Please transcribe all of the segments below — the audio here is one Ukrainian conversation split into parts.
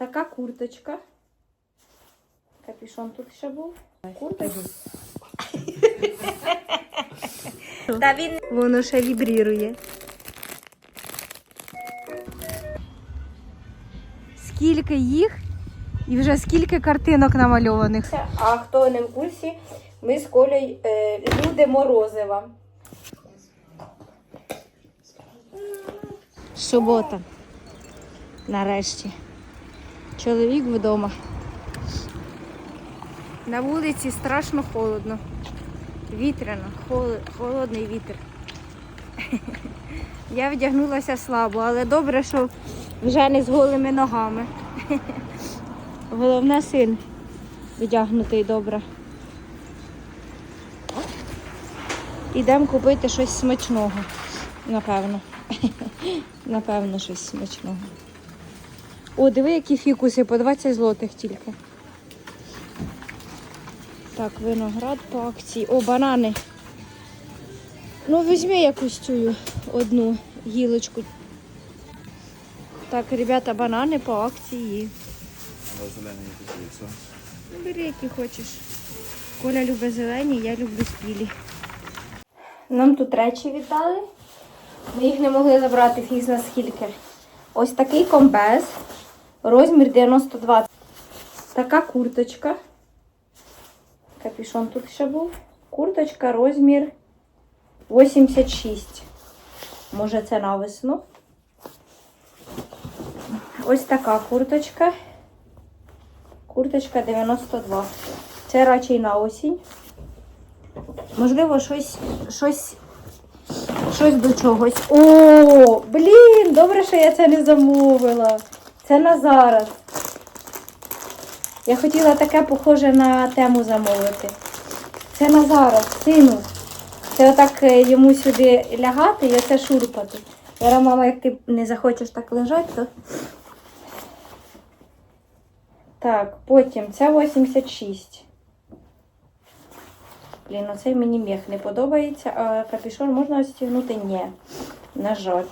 Така курточка. Капюшон тут ще був. Курточка. Та він воно ще вібрірує. Скільки їх і вже скільки картинок намальованих. А хто не в курсі, ми з Колею е, люди Морозива. Субота. Нарешті. Чоловік вдома. На вулиці страшно холодно. Вітряно, хол- холодний вітер. Я вдягнулася слабо, але добре, що вже не з голими ногами. Головне син вдягнутий добре. Ідемо купити щось смачного, напевно. Напевно, щось смачного. О, диви, які фікуси по 20 злотих тільки. Так, виноград по акції. О, банани. Ну, візьми якусь цю одну гілочку. Так, ребята, банани по акції. Зелені купується. Ну, бери, які хочеш. Коля любить зелені, я люблю спілі. Нам тут речі віддали. Ми їх не могли забрати фіг зна скільки. Ось такий комбез. Розмір 92. Така курточка. Капюшон тут ще був. Курточка розмір 86. Може це на весну. Ось така курточка. Курточка 92. Це радше на осінь. Можливо, щось, щось, щось до чогось. О, блін, добре, що я це не замовила. Це на зараз. Я хотіла таке похоже на тему замовити. Це на зараз, сину. Це отак е, йому сюди лягати і оце шурпати. Зараз, мама, як ти не захочеш так лежати, то. Так, потім це 86. Блін, оцей мені мех не подобається, а капюшон можна стягнути? Ні. На жаль.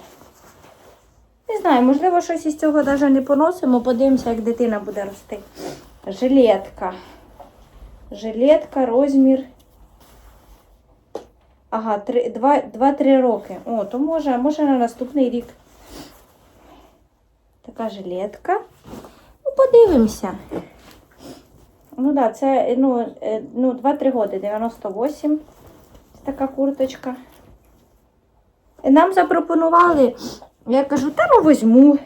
Не знаю, можливо, щось із цього навіть не поносимо. Подивимося, як дитина буде рости. Жилетка. Жилетка, розмір. Ага, 2-3 роки. О, то може, може на наступний рік. Така жилетка. Ну, подивимося. Ну так, да, це ну, е, ну, 2-3 роки, 98. Ось така курточка. Нам запропонували, я кажу, та ну візьму.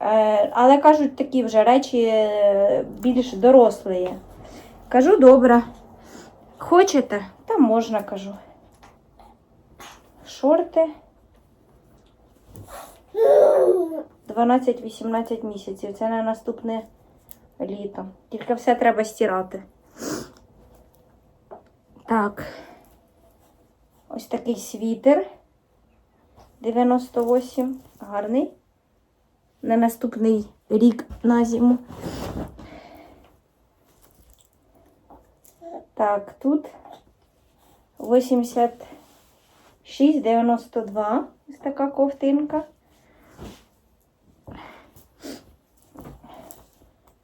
Е, але кажуть, такі вже речі е, більш дорослі. Кажу, добре. Хочете? Та можна, кажу. Шорти. 12-18 місяців. Це на наступне літо. Тільки все треба стирати. Так. Ось такий світер. 98. Гарний. На наступний рік на зиму. Так, тут 86, 92. Ось така ковтинка.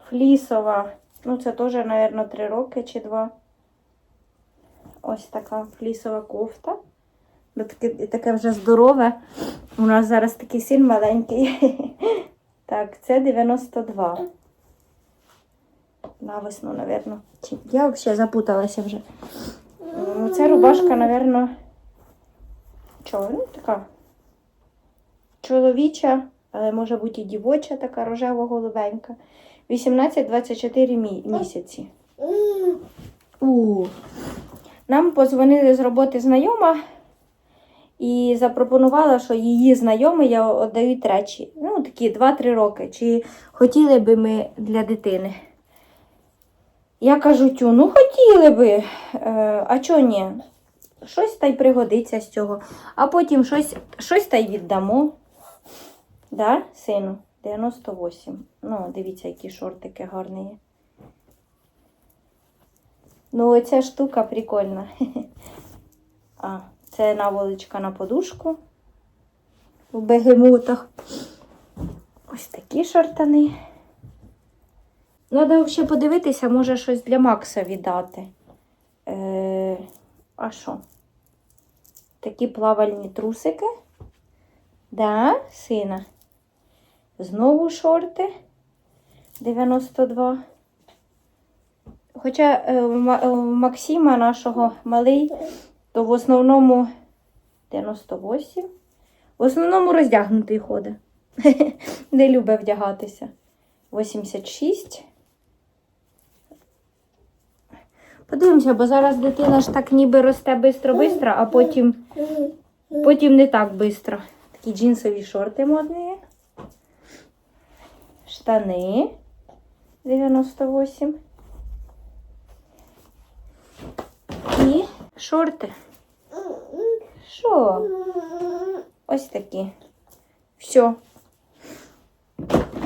Флісова. Ну, це теж, мабуть, 3 роки чи 2. Ось така флісова кофта. Ну, Таке, таке вже здорове. У нас зараз такий син маленький. Так, це 92. На весну, мабуть. Я взагалі запуталася вже. Ну, Це рубашка, мабуть. Чого? Ну, така. Чоловіча, але може бути і дівоча, така рожево-голубенька. 18-24 мі- місяці. У. Нам позвонили з роботи знайома і запропонувала, що її знайомі я віддають речі. Ну, такі 2-3 роки. Чи хотіли би ми для дитини? Я кажу, тю, ну хотіли би, е, а чого ні? Щось та й пригодиться з цього. А потім щось, щось та й віддамо. Да, сину? 98. Ну, дивіться, які шортики гарні є. Ну, оця штука прикольна. А, це наволочка на подушку в бегемотах. Ось такі шортани. Треба взагалі подивитися, може щось для Макса віддати. Е, а що? Такі плавальні трусики. Да, сина. Знову шорти 92. Хоча е, у Максима нашого малий, то в основному 98. В основному роздягнутий ходить. Не любить вдягатися. 86. Подивимося, бо зараз дитина ж так ніби росте бистро-бистро, а потім, потім не так бистро. Такі джинсові шорти модні. Штани 98. І шорти. Що? Ось такі. Все.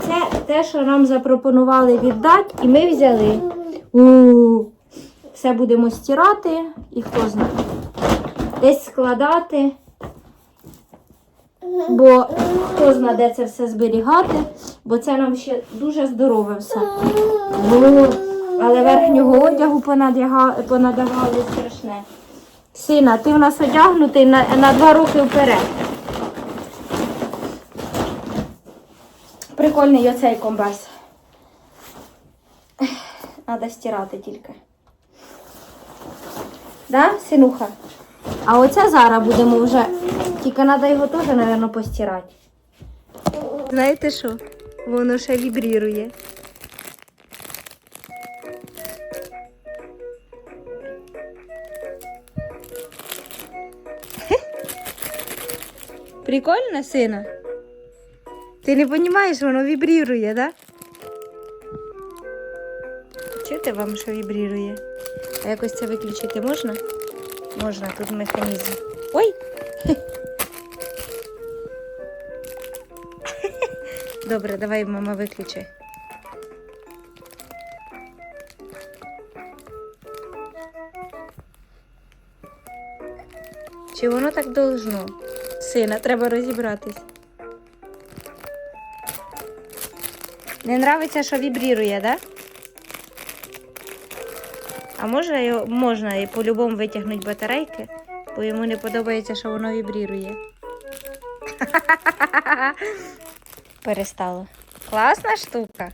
Це те, що нам запропонували віддати, і ми взяли. у Все будемо стирати і хто знає. Десь складати. Бо хто знає, де це все зберігати, бо це нам ще дуже здорове все. Бо, але верхнього одягу понадяга- понадягали страшне. Сина, ти в нас одягнутий на, на два роки вперед. Прикольний оцей комбез. Треба стирати тільки. Да, синуха? А оце зараз будемо вже. Тільки треба його теж, мабуть, постирати. Знаєте що? Воно ще вібрірує. Прикольно, сина? Ти не розумієш, воно вібрірує, да? Чуєте вам, що вібрірує? А якось це виключити можна? Можна, тут механізм. Ой! Добре, давай, мама, виключи. Чи воно так должно? Сина, треба розібратись. Не нравиться, що вібрірує, да? А може можна і по-любому витягнути батарейки, бо йому не подобається, що воно вібрірує. Перестало. Класна штука.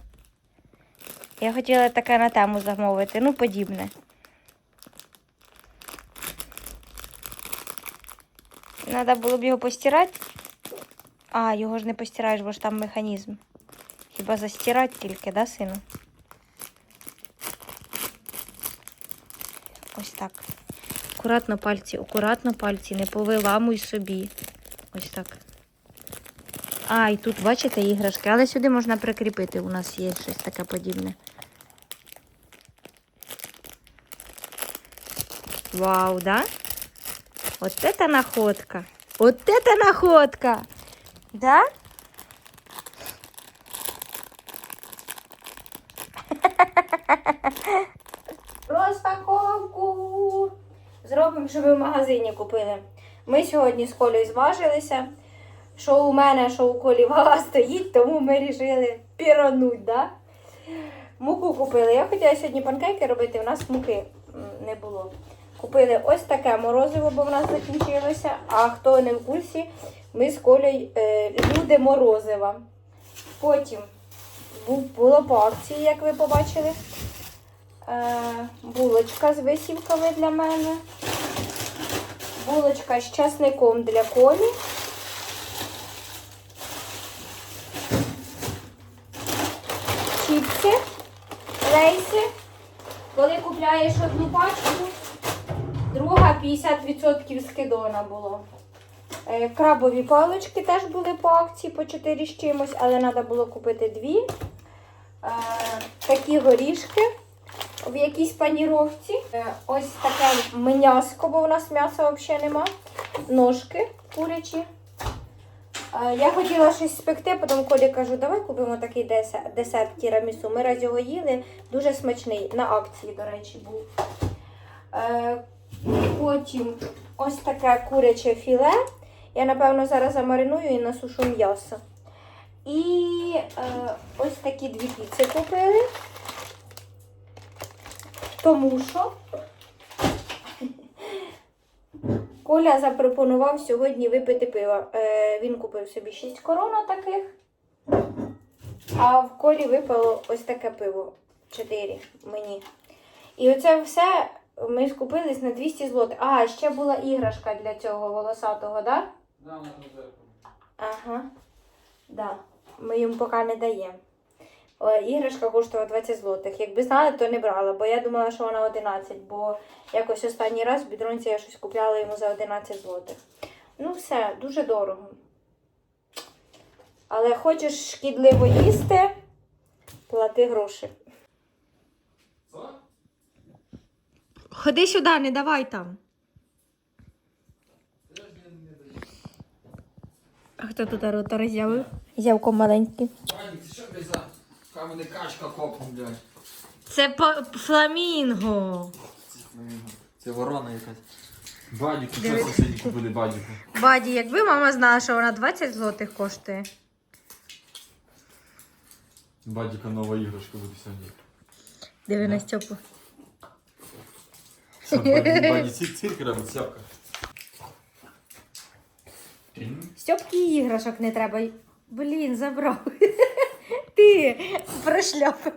Я хотіла таке на тему замовити, ну подібне. Треба було б його постирати. А, його ж не постираєш, бо ж там механізм. Хіба застирати тільки, да, сину? Ось так. Акуратно пальці, акуратно пальці, не повиламуй собі. Ось так. А, і тут, бачите, іграшки, але сюди можна прикріпити. У нас є щось таке подібне. Вау, да? Вот это находка. Вот это находка. Да? Розпаковку. Зробимо, що ви в магазині купили. Ми сьогодні з Колею зважилися. Що у мене, що у Колі вага стоїть, тому ми вирішили пірануть, да? Муку купили. Я хотіла сьогодні панкейки робити, у нас муки не було. Купили ось таке морозиво, бо в нас закінчилося. А хто не в курсі, ми з Колею е, люди морозива. Потім було по акції, як ви побачили. Е, булочка з висівками для мене. Булочка з часником для колі. Чіпси, рейси. Коли купляєш одну пачку, друга 50% скидона було. Е, Крабові палички теж були по акції по 4 з чимось, але треба було купити дві. Е, Такі горішки в якійсь паніровці. Е, Ось таке м'яско, бо у нас м'яса взагалі нема. Ножки курячі. Я хотіла щось спекти, потім Колі кажу, давай купимо такий десерт, десерт тірамісу. Ми раз його їли, дуже смачний. На акції, до речі, був. Потім ось таке куряче філе. Я, напевно, зараз замариную і насушу м'ясо. І е, ось такі дві піци купили. Тому що Коля запропонував сьогодні випити пиво. Е, він купив собі 6 корона таких, а в колі випало ось таке пиво. 4 мені. І оце все ми скупились на 200 злотих. А, ще була іграшка для цього волосатого, так? Да? Ага. Да. Ми їм поки не даємо. О, Іграшка коштувала 20 злотих. Якби знали, то не брала, бо я думала, що вона 11, бо якось останній раз в бідронці я щось купляла йому за 11 злотих. Ну все, дуже дорого. Але хочеш шкідливо їсти, плати гроші. Ходи сюди, не давай там. А хто тут рота роз'явив? Зявко маленький. Ваник, ти що блядь, за? Хай мене качка копне, блядь. Це па- фламінго. Це ворона якась. Бадіку, Диви. що сьогодні купили бадіку? Баді, якби мама знала, що вона 20 злотих коштує. Бадіка нова іграшка буде сьогодні. Диви на Стьопу. Сяпка. Стьопки іграшок не треба. Блін, забрав. Ти прошляпив.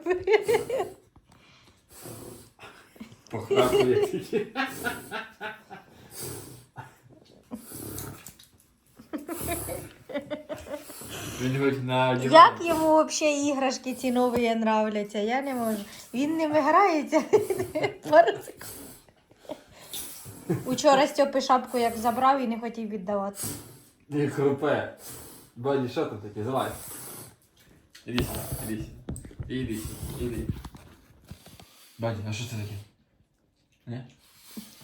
Похрапує тільки. Він хоч на диван. Як йому взагалі іграшки ці нові нравляться? Я не можу. Він ними грається. Пару секунд. Учора Стьопи шапку як забрав і не хотів віддавати. Не хрупе. Баді, що там таке? Залазь. Іди іди. Іди іди. Баді, а що це таке? Не?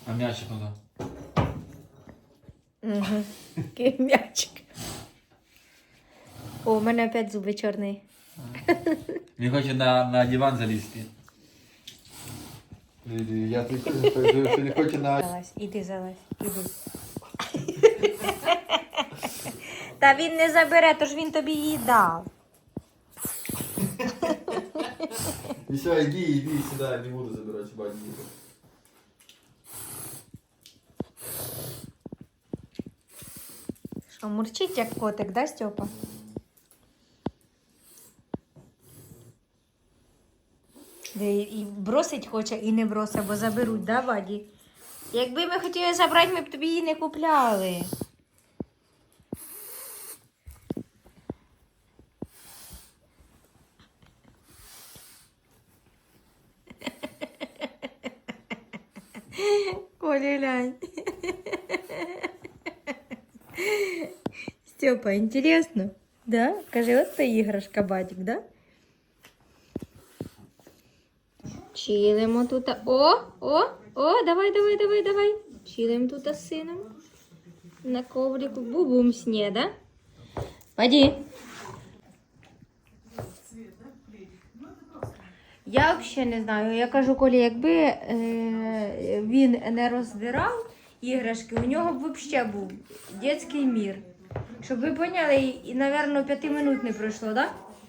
А м'ячик куди? Угу. Який м'ячик. О, у мене опять зуби чорний. Він хоче на, на диван залізти. Я що не хоче на... Залазь, іди залазь, іди. Та він не забере, тож він тобі її дав. І все, іди, іди сюди, не буду забирати баді. Що, мурчить як котик, да, Стьопа? Де і бросить хоче, і не бросить, бо заберуть, да, Ваді? Якби ми хотіли забрати, ми б тобі її не купляли. Коля, глянь. Степа, интересно? Да? Кажи, от це іграшка, батик, да? Чилимо тут. О, о, о, давай, давай, давай, давай. Чилим тут з сином. На коврику. Бубум сне, да? Пойди. Я взагалі не знаю. Я кажу, Колі, якби е, він не роздирав іграшки, у нього б взагалі був дитячий мір. Щоб ви поняли, і, напевно, п'яти минут не пройшло, так?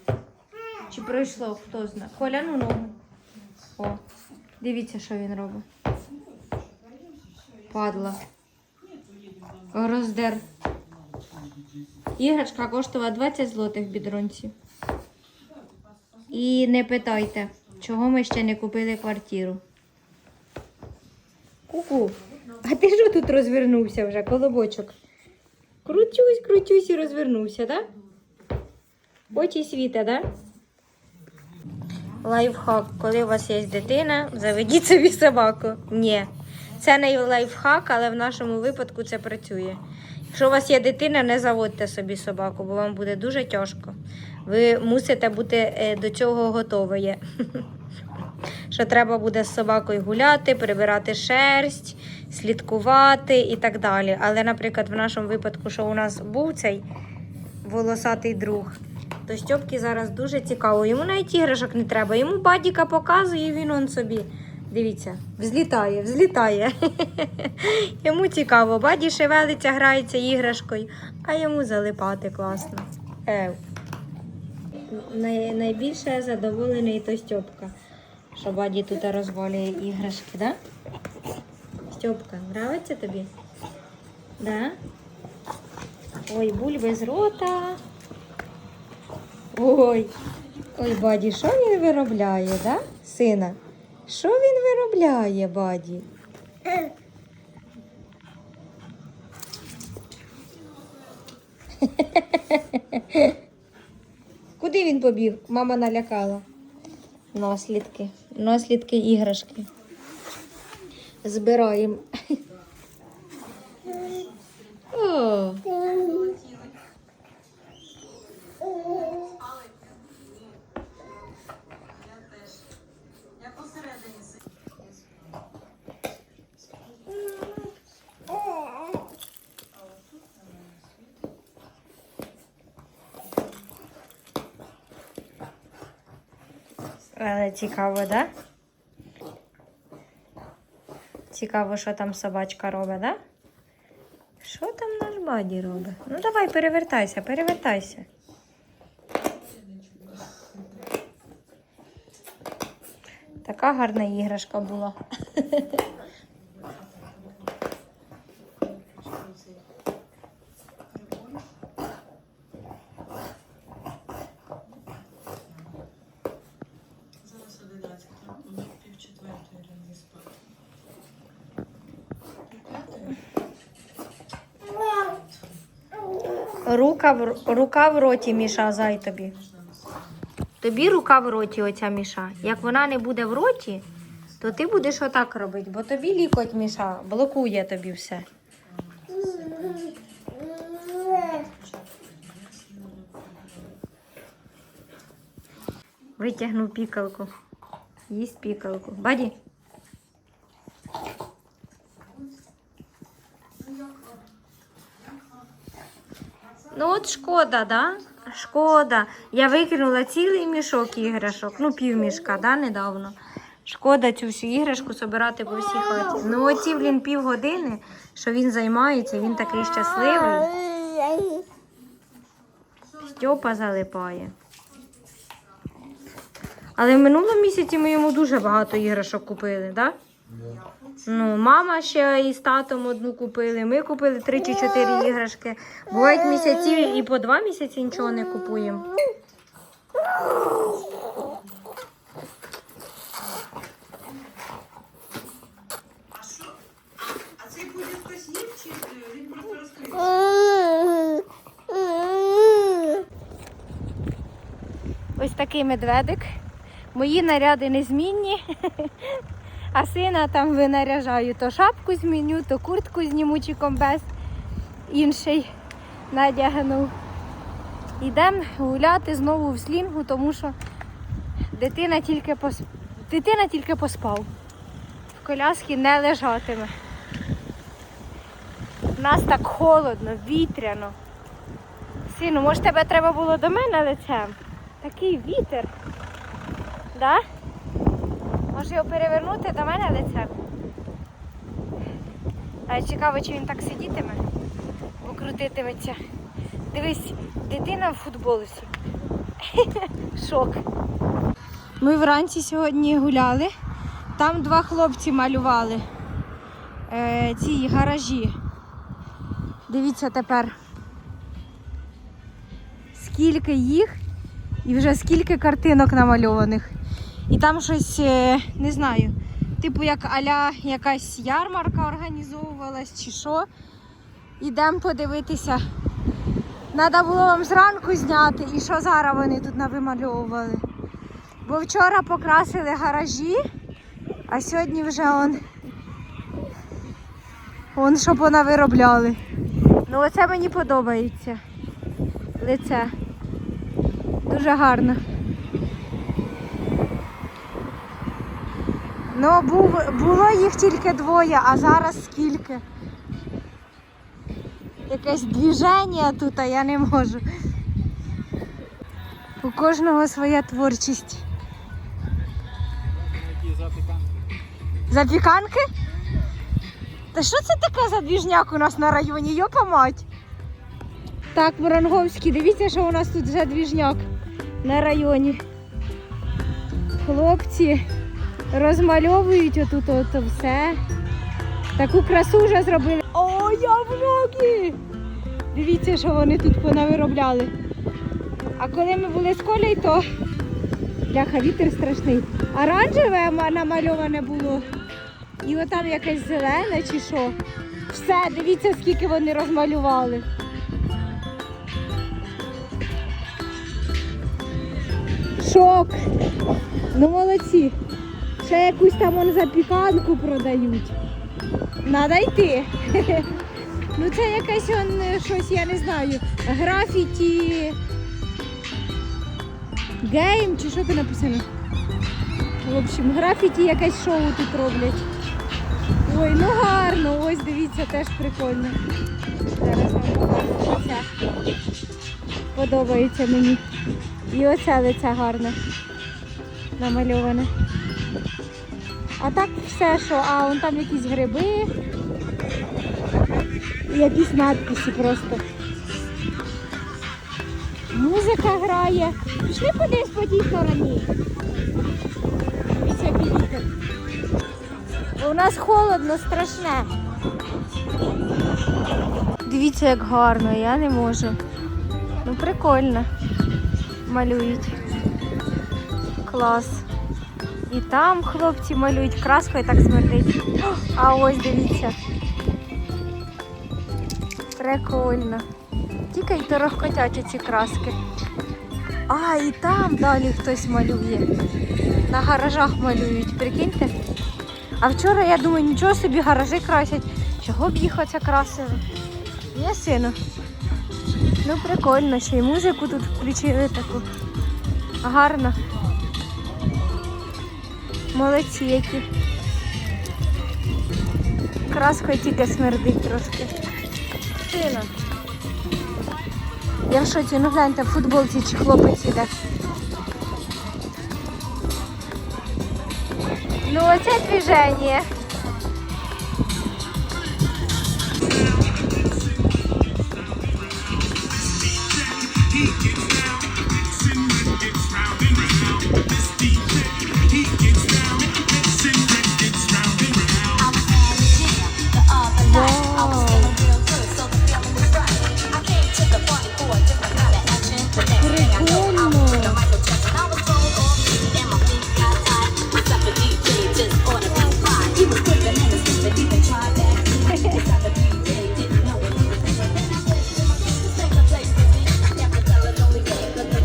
Да? Чи пройшло, хто знає. Коля, ну ногу. О, дивіться, що він робить. Падла. Роздер. Іграшка коштувала 20 злотих в бідронці. І не питайте, чого ми ще не купили квартиру. Ку-ку. А ти що тут розвернувся вже, колобочок? Крутюсь, крутюсь і розвернувся, так? Да? Очі світа, так? Да? Лайфхак. Коли у вас є дитина, заведіть собі собаку. Ні. Це не лайфхак, але в нашому випадку це працює. Якщо у вас є дитина, не заводьте собі собаку, бо вам буде дуже тяжко. Ви мусите бути е, до цього готові. Що треба буде з собакою гуляти, прибирати шерсть, слідкувати і так далі. Але, наприклад, в нашому випадку, що у нас був цей волосатий друг, то Стьопки зараз дуже цікаво. Йому навіть іграшок не треба. Йому бадіка показує, він он собі. Дивіться, взлітає, взлітає. йому цікаво. Баді шевелиться, грається іграшкою, а йому залипати класно. Ев. Най, найбільше задоволений то Стьопка. Що баді тут розвалює іграшки, да? Стьопка, нравиться тобі? Да? Ой, бульби з рота. Ой. Ой, баді, що він виробляє, да? Сина? Що він виробляє, баді? Куди він побіг? Мама налякала. Наслідки. Наслідки іграшки. Збираємо. О. Але цікаво, так? Да? Цікаво, що там собачка робить, да? Що там наш баді робить? Ну давай, перевертайся, перевертайся. Така гарна іграшка була. Зараз 11, так? Ну, пів четвертої лягли спати. Рука в, рука в роті, Міша, зай тобі. Тобі рука в роті, оця Міша. Як вона не буде в роті, то ти будеш отак робити, бо тобі лікоть, Міша, блокує тобі все. Витягнув пікалку. Їсть пікалку. Баді. Ну от шкода, да? Шкода. Я викинула цілий мішок іграшок. Ну, півмішка, да, недавно. Шкода цю всю іграшку собирати по всій хаті. Ну, оці, блін, півгодини, що він займається, він такий щасливий. Стьопа залипає. Але в минулому місяці ми йому дуже багато іграшок купили, так? Да? Ну, мама ще із татом одну купили. Ми купили три чи чотири іграшки. Бувають місяці і по два місяці нічого не купуємо. Ось такий медведик. Мої наряди незмінні. А сина там винаряжаю. То шапку зміню, то куртку зніму чи комбез інший надягнув. Йдемо гуляти знову в слінгу, тому що дитина тільки, пос... дитина тільки поспав. В коляскі не лежатиме. У нас так холодно, вітряно. Сину, може тебе треба було до мене лицем? Такий вітер. Да? Може його перевернути до мене лицем? А цікаво, чи він так сидітиме, бо крутитиметься. Дивись, дитина в футболусі. Шок. Ми вранці сьогодні гуляли. Там два хлопці малювали е, ці гаражі. Дивіться тепер. Скільки їх і вже скільки картинок намальованих. І там щось, е, не знаю, типу як аля якась ярмарка організовувалась чи що. Ідемо подивитися. Треба було вам зранку зняти і що зараз вони тут навимальовували. Бо вчора покрасили гаражі, а сьогодні вже он, он що понавиробляли. Ну оце мені подобається. Лице. Дуже гарно. Ну, був, було їх тільки двоє, а зараз скільки. Якесь движення тут, а я не можу. У кожного своя творчість. Запіканки? Та що це таке за двіжняк у нас на районі? Йопа мать. Так, Воронговський, дивіться, що у нас тут за двіжняк на районі. Хлопці розмальовують отут от все. Таку красу вже зробили. О, я в шокі! Дивіться, що вони тут понавиробляли. А коли ми були з Колею, то бляха, вітер страшний. Оранжеве намальоване було. І отам якесь зелене чи що. Все, дивіться, скільки вони розмалювали. Шок. Ну молодці. Ще якусь там он запіканку продають. Надо йти. Ну це якесь он щось, я не знаю. Графіті. Гейм чи що тут написано? В общем, графіті якесь шоу тут роблять. Ой, ну гарно, ось дивіться, теж прикольно. Зараз вам покажу. Подобається мені. І оце лице гарне. Намальоване. А так все, що, а вон там якісь гриби. І якісь надписи просто. Музика грає. Пішли кудись по тій стороні. Дивіться, який вітер. У нас холодно, страшне. Дивіться, як гарно, я не можу. Ну, прикольно. Малюють. Клас. І там хлопці малюють, краскою так смердить. А ось дивіться. Прикольно. Тільки й торохкотять ці краски. А, і там далі хтось малює. На гаражах малюють, прикиньте. А вчора я думаю, нічого собі гаражі красять. Чого б їх оце красили? Ні, сину. Ну прикольно, ще й музику тут включили таку. Гарно. Молодці які. Краска тільки смердить трошки. Тина. Я в шоці, ну гляньте, в футболці чи хлопець іде. Ну оце движення.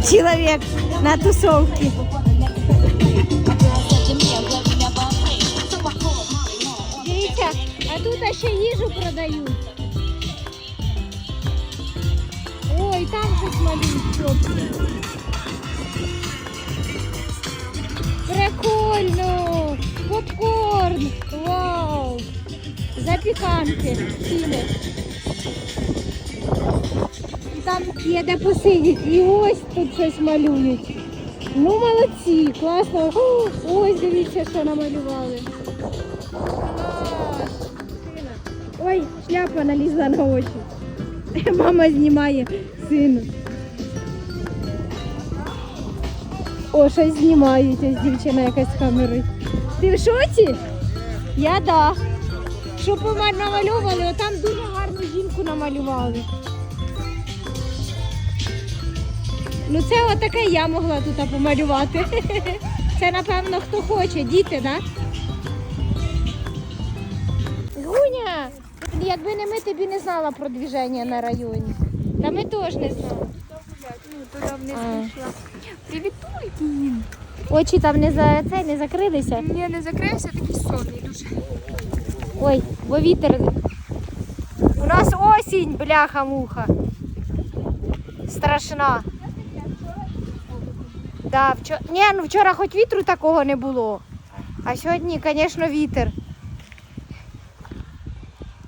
Человек на тусовке. Дивіться, а тут ще їжу продають. Ой, там малюють хлопці. Прикольно! Попкорн! Вау! Запіканки ціни. Там є де посидіти. І ось тут щось малюють. Ну молодці, класно. О, ось дивіться, що намалювали. Ой, шляпа налізла на очі. Мама знімає сину. О, щось знімають, ось дівчина якась з камери. Ти в шоці? Я да. Що пома- намальовували, отам дуже гарну жінку намалювали. Ну це отаке я могла тут помалювати. Це напевно хто хоче, діти, так? Гуня! Якби не ми, ти б і не знала про движення на районі. Та ми теж не знали. Ну, туди вниз пішла. Привітульки. Очі там не за цей не закрилися. Ні, не закрився, такий сонний дуже. Ой, бо вітер. У нас осінь, бляха-муха. Страшна. Да, вчора... Ні, ну вчора хоч вітру такого не було. А сьогодні, звісно, вітер.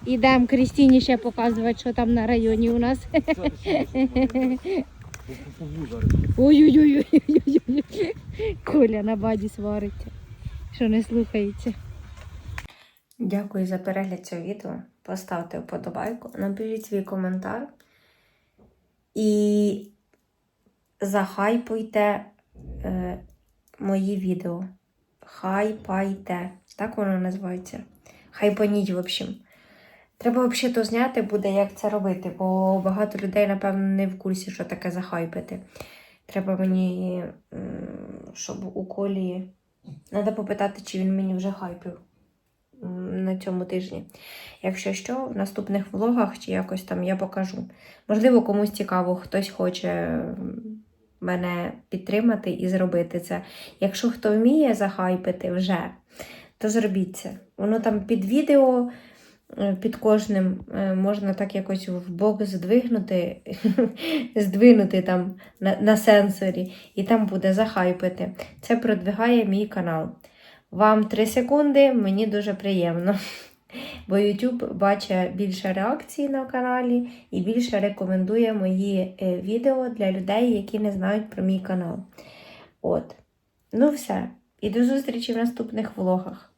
Ідемо Крістіні ще показувати, що там на районі у нас. Ой-ой-ой. Коля на баді свариться, що не слухається. Дякую за перегляд цього відео. Поставте вподобайку, напишіть свій коментар і захайпуйте е, мої відео. Хайпайте. Так воно називається. Хайпаніть, в общем. Треба взагалі то зняти буде, як це робити, бо багато людей, напевно, не в курсі, що таке захайпити. Треба мені, щоб у колі. Треба попитати, чи він мені вже хайпив на цьому тижні. Якщо що, в наступних влогах чи якось там я покажу. Можливо, комусь цікаво, хтось хоче мене підтримати і зробити це. Якщо хто вміє захайпити вже, то зробіть це. Воно там під відео, е, під кожним е, можна так якось в бок здвигнути, здвинути там на, на сенсорі, і там буде захайпити. Це продвигає мій канал. Вам 3 секунди, мені дуже приємно. Бо YouTube бачить більше реакцій на каналі і більше рекомендує мої е, відео для людей, які не знають про мій канал. От. Ну все. І до зустрічі в наступних влогах.